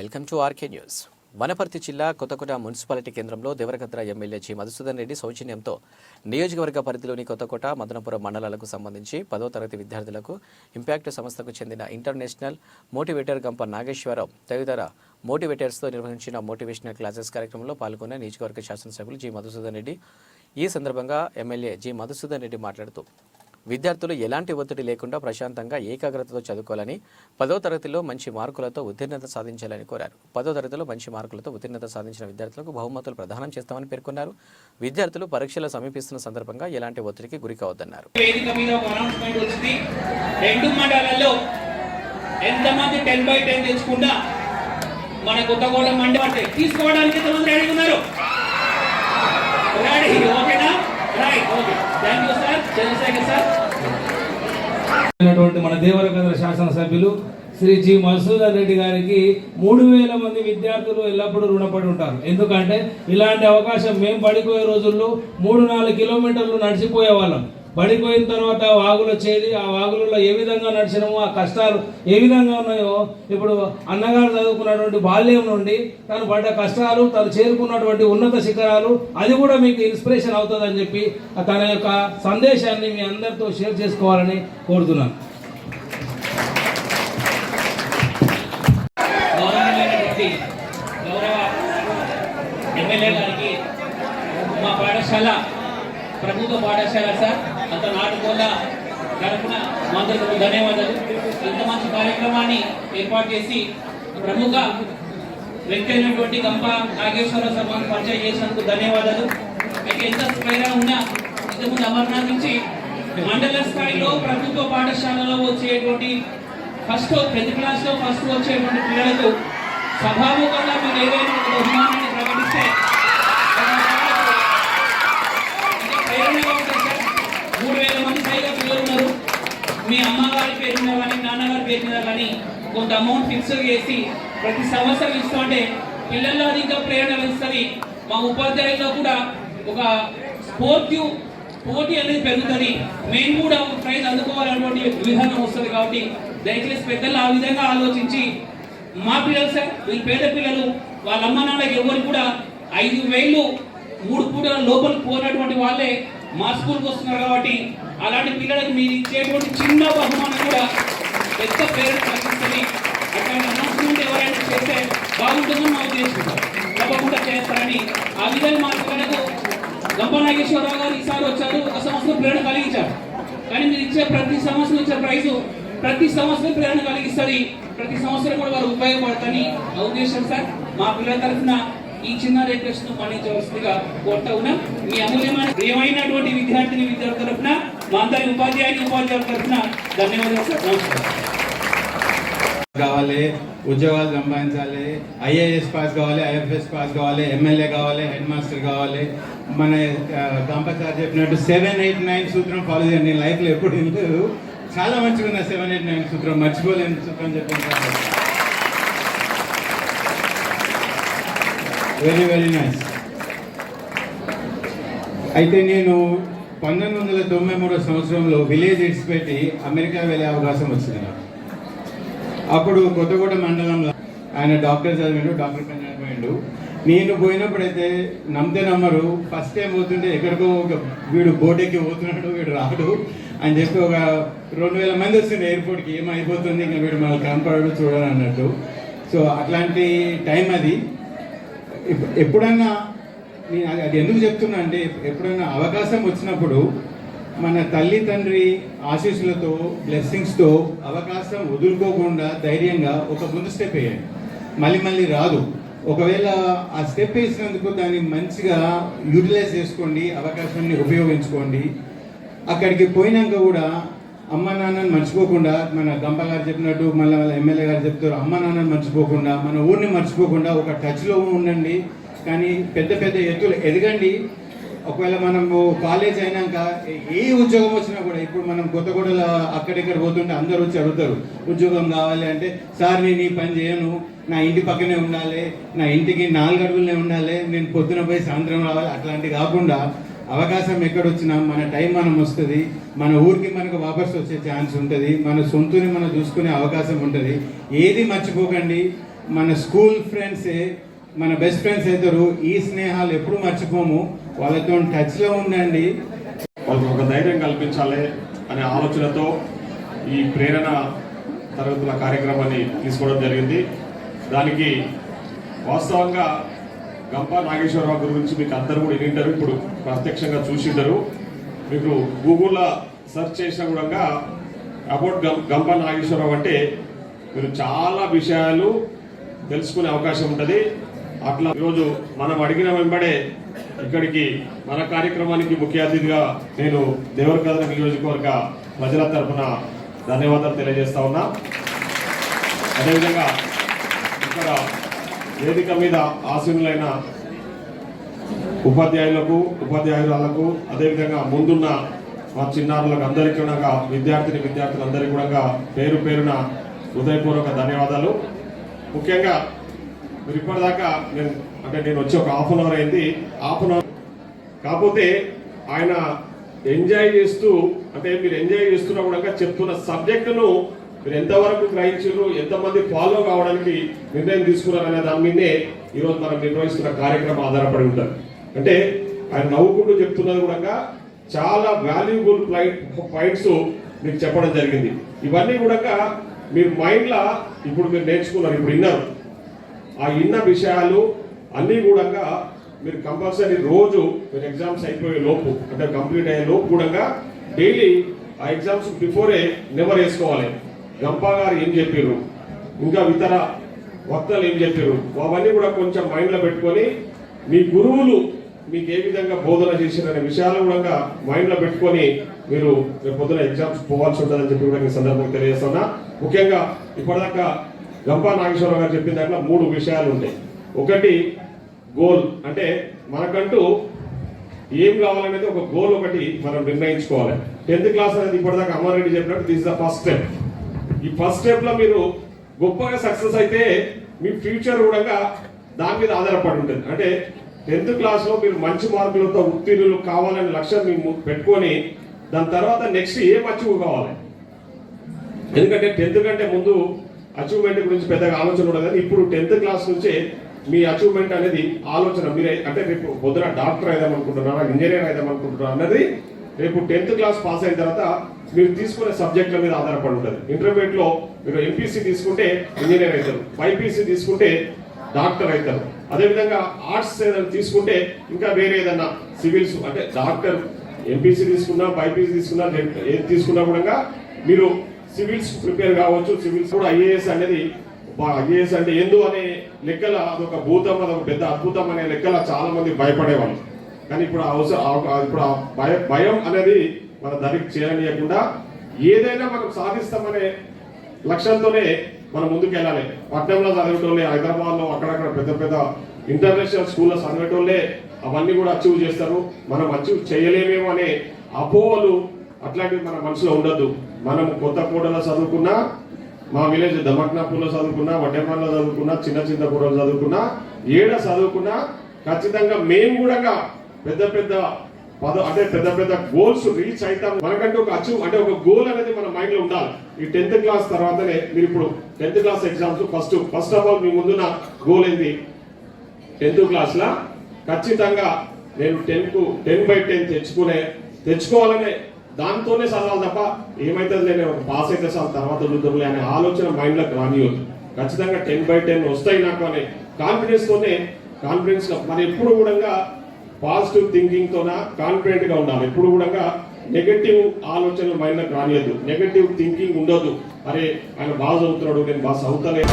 Welcome to RK news. Wanaparthy జిల్లా Kothakota municipality కేంద్రంలో Devarakadra MLA G. Madhusudan Reddy సౌజన్యంతో నియోజకవర్గ పరిధిలోని కొత్తకోట మదనపురం మండలాలకు సంబంధించి పదో తరగతి విద్యార్థులకు ఇంపాక్ట్ సంస్థకు చెందిన ఇంటర్నేషనల్ మోటివేటర్ గంప నాగేశ్వరరావు తదితర మోటివేటర్స్తో నిర్వహించిన మోటివేషనల్ క్లాసెస్ కార్యక్రమంలో పాల్గొన్న నియోజకవర్గ శాసనసభ్యులు జి. మధుసూదన్ రెడ్డి. ఈ సందర్భంగా ఎమ్మెల్యే జి. మధుసూదన్ రెడ్డి మాట్లాడుతూ విద్యార్థులు ఎలాంటి ఒత్తిడి లేకుండా ప్రశాంతంగా ఏకాగ్రతతో చదువుకోవాలని పదో తరగతిలో మంచి మార్కులతో ఉత్తీర్ణత సాధించాలని కోరారు. పదో తరగతిలో మంచి మార్కులతో ఉత్తీర్ణత సాధించిన విద్యార్థులకు బహుమతులు ప్రదానం చేస్తామని పేర్కొన్నారు. విద్యార్థులు పరీక్షలు సమీపిస్తున్న సందర్భంగా ఎలాంటి ఒత్తిడికి గురికావద్దన్నారు రెండు మండలాల్లో ఎంతమంది టెన్ బై టెన్ తెచ్చుకున్నా మన తీసుకోవడానికి ఎంతమంది రెడీ ఉన్నారు? రెడీ ఓకేనా? Right okay. Thank you sir. Chandrashekar శాసనసభ్యులు శ్రీ జి మధుసూదన్ రెడ్డి గారికి మూడు వేల మంది విద్యార్థులు ఎల్లప్పుడూ రుణపడి ఉంటారు. ఎందుకంటే ఇలాంటి అవకాశం మేము పడిపోయే రోజుల్లో మూడు నాలుగు కిలోమీటర్లు నడిచిపోయే వాళ్ళం. పడిపోయిన తర్వాత వాగులు వచ్చేది ఆ వాగులలో ఏ విధంగా నడిచినామో ఆ కష్టాలు ఏ విధంగా ఉన్నాయో ఇప్పుడు అన్నగారు చదువుకున్నటువంటి బాల్యం నుండి తను పడ్డ కష్టాలు తను చేరుకున్నటువంటి ఉన్నత శిఖరాలు అది కూడా మీకు ఇన్స్పిరేషన్ అవుతుందని చెప్పి తన యొక్క సందేశాన్ని మీ అందరితో షేర్ చేసుకోవాలని కోరుతున్నాను గౌరవమైనటువంటి గౌరవ ఎమ్మెల్యే గారికి మా పాఠశాల ప్రభుత్వ పాఠశాల సార్. అంత నాటుకోల తరఫున మంత్రులకు ధన్యవాదాలు. ఇంత మంచి కార్యక్రమాన్ని ఏర్పాటు చేసి ప్రముఖ వ్యక్తి అయినటువంటి గంప నాగేశ్వర సభను పరిచయం చేసినందుకు ధన్యవాదాలు. అయితే ఎంత స్పైరా ఉన్నా ఇంతకుముందు అమర్నాథ్ నుంచి మండల స్థాయిలో ప్రభుత్వ పాఠశాలలో వచ్చేటువంటి ఫస్ట్ ప్రతి క్లాస్లో ఫస్ట్ వచ్చేటువంటి పిల్లలకు సభాముఖంగా మీరు ఏదైనా బహుమానాన్ని ప్రకటిస్తే ఇది ప్రేరణగా ఉంటుంది సార్. మూడు వేల మంది పైగా పిల్లలు ఉన్నారు మీ అమ్మగారి పేరు మీద కానీ నాన్నగారి పేరు మీద కానీ కొంత అమౌంట్ ఫిక్స్ చేసి ప్రతి సంవత్సరం ఇస్తుంటే పిల్లల్లో అది ఇంకా ప్రేరణ పెంచుతుంది మా ఉపాధ్యాయుల్లో కూడా ఒక స్పోర్టివ్ పోటీ అనేది పెరుగుతుంది. మేము కూడా ఒక ప్రైజ్ అందుకోవాలన్నటువంటి విధానం వస్తుంది కాబట్టి దయచేసి పెద్దలు ఆ విధంగా ఆలోచించి మా పిల్లలు సార్ వీళ్ళు పేద పిల్లలు వాళ్ళ అమ్మ నాన్నకి ఎవరు కూడా ఐదు వేలు మూడు పూటల లోపల పోనటువంటి వాళ్ళే మా స్కూల్కి వస్తున్నారు కాబట్టి అలాంటి పిల్లలకు మీరు ఇచ్చేటువంటి చిన్న బహుమానం కూడా పెద్ద పేరు కలిగిస్తుంది అట్లాంటి అనౌన్స్మెంట్ ఎవరైనా చేస్తే బాగుంటుందని మా ఉద్దేశం సార్. తప్పకుండా చేస్తారని ఆ విధంగా గంపనాగేశ్వరరావు గారు ఈసారి వచ్చారు. ఒక సంవత్సరం ప్రేరణ కలిగించారు. కానీ మీరు ఇచ్చే ప్రతి సంవత్సరం ఇచ్చే ప్రైజ్ ప్రతి సంవత్సరం ప్రేరణ కలిగిస్తుంది ప్రతి సంవత్సరం కూడా వారు ఉపయోగపడతాని ఆ ఉద్దేశం సార్. మా పిల్లల తరఫున ఈ చిన్న రిక్వెస్ట్ మన్నించవలసిందిగా కోరుతా ఉన్నా. మీ అమూల్యమైన ప్రియమైనటువంటి విద్యార్థిని విద్యార్థుల తరఫున మా అందరి ఉపాధ్యాయుని ఉపాధ్యాయుల తరఫున ధన్యవాదాలు సార్. నమస్కారం. కావాలి ఉద్యోగాలు సంపాదించాలి ఐఏఎస్ పాస్ కావాలి ఐఎఫ్ఎస్ పాస్ కావాలి ఎమ్మెల్యే కావాలి హెడ్ మాస్టర్ కావాలి. మన కంపల్సరీ చెప్పినట్టు సెవెన్ ఎయిట్ నైన్ సూత్రం ఫాలో చేయండి. నేను లైఫ్లో ఎప్పుడు వినలేదు చాలా మంచిగా ఉన్న సెవెన్ ఎయిట్ నైన్ సూత్రం. మర్చిపోలేని సూత్రం చెప్పాను వెరీ వెరీ నైస్ అయితే నేను పంతొమ్మిది వందల తొంభై మూడో సంవత్సరంలో విలేజ్ ఇడిచిపెట్టి అమెరికా వెళ్ళే అవకాశం వచ్చింది నాకు. అప్పుడు కొత్తగూడ మండలంలో ఆయన డాక్టర్ చదివిండు డాక్టర్ పని చదివిండు నేను పోయినప్పుడైతే నమ్మితే నమ్మరు ఫస్ట్ టైం పోతుంటే ఎక్కడికో ఒక వీడు బోటెక్కి పోతున్నాడు వీడు రాడు అని చెప్పి ఒక రెండు వేల మంది వస్తుంది ఎయిర్పోర్ట్కి ఏమైపోతుంది ఇంకా వీడు మనల్ని కనపడడు చూడని అన్నట్టు. సో అట్లాంటి టైం అది. ఎప్పుడన్నా నేను అది- అది ఎందుకు చెప్తున్నా అంటే ఎప్పుడైనా అవకాశం వచ్చినప్పుడు మన తల్లి తండ్రి ఆశీస్సులతో బ్లెస్సింగ్స్తో అవకాశం వదులుకోకుండా ధైర్యంగా ఒక ముందు స్టెప్ వేయండి. మళ్ళీ మళ్ళీ రాదు. ఒకవేళ ఆ స్టెప్ వేసినందుకు దాన్ని మంచిగా యూటిలైజ్ చేసుకోండి అవకాశాన్ని ఉపయోగించుకోండి. అక్కడికి పోయినాక కూడా అమ్మ నాన్నని మర్చిపోకుండా మన గంపగారు చెప్పినట్టు మళ్ళీ వాళ్ళ ఎమ్మెల్యే గారు చెప్తారు అమ్మ నాన్నని మర్చిపోకుండా మన ఊరిని మర్చిపోకుండా ఒక టచ్లో ఉండండి. కానీ పెద్ద పెద్ద ఎత్తులు ఎదగండి. ఒకవేళ మనము కాలేజ్ అయినాక ఏ ఉద్యోగం వచ్చినా కూడా ఇప్పుడు మనం కొత్తగూడలో అక్కడిక్కడ పోతుంటే అందరూ వచ్చి అడుగుతారు ఉద్యోగం కావాలి అంటే సార్ నేను ఈ పని చేయను. నా ఇంటి పక్కనే ఉండాలి. నా ఇంటికి నాలుగు అడుగులనే ఉండాలి. నేను పొద్దున పోయి సాయంత్రం రావాలి. అట్లాంటి కాకుండా అవకాశం ఎక్కడొచ్చినా మన టైం మనం వస్తుంది. మన ఊరికి మనకు వాపస్ వచ్చే ఛాన్స్ ఉంటుంది. మన సొంతని మనం చూసుకునే అవకాశం ఉంటుంది. ఏది మర్చిపోకండి. మన స్కూల్ ఫ్రెండ్సే మన బెస్ట్ ఫ్రెండ్స్ అవుతారు ఈ స్నేహాలు ఎప్పుడు మర్చిపోము. వాళ్ళతో టచ్లో ఉండండి. వాళ్ళకి ఒక ధైర్యం కల్పించాలి అనే ఆలోచనతో ఈ ప్రేరణ తరగతుల కార్యక్రమాన్ని తీసుకోవడం జరిగింది. దానికి వాస్తవంగా గంప నాగేశ్వరరావు గురించి మీకు అందరూ కూడా వింటారు ఇప్పుడు ప్రత్యక్షంగా చూసింటారు మీకు గూగుల్లో సెర్చ్ చేసినా కూడా అబౌట్ గం గంప నాగేశ్వరరావు అంటే మీరు చాలా విషయాలు తెలుసుకునే అవకాశం ఉంటుంది. అట్లా ఈరోజు మనం అడిగిన వెంబడే ఇక్కడికి మన కార్యక్రమానికి ముఖ్య అతిథిగా నేను దేవరకద్ర నియోజకవర్గ ప్రజల తరఫున ధన్యవాదాలు తెలియజేస్తా ఉన్నా. అదేవిధంగా ఇక్కడ వేదిక మీద ఆశీనులైన ఉపాధ్యాయులకు ఉపాధ్యాయురాలకు అదేవిధంగా ముందున్న మా చిన్నారులకు అందరికీ కూడా విద్యార్థిని విద్యార్థులందరికీ కూడా పేరు పేరున హృదయపూర్వక ధన్యవాదాలు. ముఖ్యంగా మీరు ఇప్పటిదాకా నేను అంటే నేను వచ్చి ఒక హాఫ్ అన్ అవర్ అయింది. హాఫ్ అన్ అవర్ కాకపోతే ఆయన ఎంజాయ్ చేస్తూ అంటే మీరు ఎంజాయ్ చేస్తున్నా కూడా చెప్తున్న సబ్జెక్టును మీరు ఎంతవరకు గ్రహించారు ఎంతమంది ఫాలో కావడానికి నిర్ణయం తీసుకున్నారు అనే దాని మీదే ఈరోజు మనం నిర్వహిస్తున్న కార్యక్రమం ఆధారపడి ఉంటుంది. అంటే ఆయన నవ్వుకుంటూ చెప్తున్నది కూడా చాలా వాల్యుబుల్ పాయింట్స్ మీకు చెప్పడం జరిగింది. ఇవన్నీ కూడా మీరు మైండ్లో ఇప్పుడు మీరు నేర్చుకున్నారు ఇప్పుడు విన్నారు. ఆ ఇన్న విషయాలు అన్నీ కూడా మీరు కంపల్సరీ రోజు మీరు ఎగ్జామ్స్ అయిపోయే లోపు అంటే కంప్లీట్ అయ్యే లోపు కూడా డైలీ ఆ ఎగ్జామ్స్ బిఫోరే నెవర్ వేసుకోవాలి. గంపా గారు ఏం చెప్పారు ఇంకా ఇతర వక్తలు ఏం చెప్పారు అవన్నీ కూడా కొంచెం మైండ్లో పెట్టుకొని మీ గురువులు మీకు ఏ విధంగా బోధన చేసిరనే విషయాలు కూడా మైండ్లో పెట్టుకొని మీరు రేపు పొద్దున ఎగ్జామ్స్ పోవాల్సి ఉంటుందని చెప్పి కూడా సందర్భంగా తెలియజేస్తున్నా. ముఖ్యంగా ఇప్పటిదాకా గంపా నాగేశ్వరరావు గారు చెప్పిన దాంట్లో మూడు విషయాలు ఉంటాయి. ఒకటి గోల్. అంటే మనకంటూ ఏం కావాలనేది ఒక గోల్ ఒకటి మనం నిర్ణయించుకోవాలి. టెన్త్ క్లాస్ అనేది ఇప్పటిదాకా అమ్మారెడ్డి చెప్పినట్టు దిస్ ద ఫస్ట్ స్టెప్ ఈ ఫస్ట్ స్టెప్లో మీరు గొప్పగా సక్సెస్ అయితే మీ ఫ్యూచర్ కూడా దాని మీద ఆధారపడి ఉంటుంది. అంటే టెన్త్ క్లాస్లో మీరు మంచి మార్కులతో ఉత్తీర్ణులు కావాలనే లక్ష్యం మేము పెట్టుకొని దాని తర్వాత నెక్స్ట్ ఏం అచీవ్ కావాలి? ఎందుకంటే టెన్త్ కంటే ముందు అచీవ్మెంట్ గురించి పెద్దగా ఆలోచన ఉండదు కానీ ఇప్పుడు టెన్త్ క్లాస్ నుంచే మీ అచీవ్మెంట్ అనేది ఆలోచన. మీరు అంటే రేపు పొద్దున డాక్టర్ అయిదామనుకుంటున్నారా ఇంజనీర్ అయిదామనుకుంటున్నారా అన్నది రేపు టెన్త్ క్లాస్ పాస్ అయిన తర్వాత మీరు తీసుకునే సబ్జెక్టుల మీద ఆధారపడి ఉంటుంది. ఇంటర్మీడియట్లో మీరు ఎంపీసీ తీసుకుంటే ఇంజనీర్ అవుతారు బైపీసీ తీసుకుంటే డాక్టర్ అవుతారు అదేవిధంగా ఆర్ట్స్ ఏదైనా తీసుకుంటే ఇంకా వేరే ఏదైనా సివిల్స్ అంటే డాక్టర్ ఎంపీసీ తీసుకున్నా బైపీసీ తీసుకున్నా ఏది తీసుకున్నా కూడా మీరు సివిల్స్ ప్రిపేర్ కావచ్చు సివిల్స్ కూడా ఐఏఎస్ అనేది ఐఏఎస్ అంటే ఎందు అనే లెక్కల అదొక భూతం అదొక పెద్ద అద్భుతం అనే లెక్కల చాలా మంది భయపడేవాళ్ళు. కానీ ఇప్పుడు అవసరం ఇప్పుడు ఆ భయం భయం అనేది మన దానికి చేయనీయకుండా ఏదైనా మనం సాధిస్తామనే లక్ష్యంతోనే మనం ముందుకు వెళ్ళాలి పట్టణంలో చదివేటోళ్ళే హైదరాబాద్లో అక్కడక్కడ పెద్ద పెద్ద ఇంటర్నేషనల్ స్కూల్లో చదివేటోళ్ళే అవన్నీ కూడా అచీవ్ చేస్తారు. మనం అచీవ్ చేయలేమేమో అనే అపోహలు అట్లాంటివి మన మనసులో ఉండద్దు. మనం కొత్త కూడలో చదువుకున్నా మా విలేజ్ దమక్నాపూర్లో చదువుకున్నా వడ్డెమల్లో చదువుకున్నా చిన్న చిన్న కూడలు చదువుకున్నా ఏడ చదువుకున్నా ఖచ్చితంగా మేము కూడా పెద్ద పెద్ద పద అంటే పెద్ద పెద్ద గోల్స్ రీచ్ అవుతాం. మనకంటే ఒక అచీవ్ అంటే ఒక గోల్ అనేది మన మైండ్లో ఉండాలి. ఈ టెన్త్ క్లాస్ తర్వాతనే మీరు ఇప్పుడు tenth class exams first first of all మీ ముందున్న గోల్ ఏంది? టెన్త్ క్లాస్ లా? ఖచ్చితంగా నేను టెన్కు టెన్ బై టెన్ తెచ్చుకునే తెచ్చుకోవాలనే దాంతోనే చదవాలి తప్ప ఏమైతుంది నేను పాస్ అయితే చాలు తర్వాత చూద్దాంలే అనే ఆలోచన మైండ్లోకి రానియొద్దు. ఖచ్చితంగా టెన్ బై టెన్ వస్తాయి నాకు అనే కాన్ఫిడెన్స్తోనే కాన్ఫిడెన్స్గా కాన్ఫిడెన్స్ ఎప్పుడు కూడా పాజిటివ్ థింకింగ్తోన కాన్ఫిడెంట్గా ఉండాలి. ఎప్పుడు కూడా నెగటివ్ ఆలోచనలు మైండ్లోకి రానియద్దు. నెగటివ్ థింకింగ్ ఉండదు అరే ఆయన బాగా చదువుతున్నాడు నేను బాగా చదువుతలేదు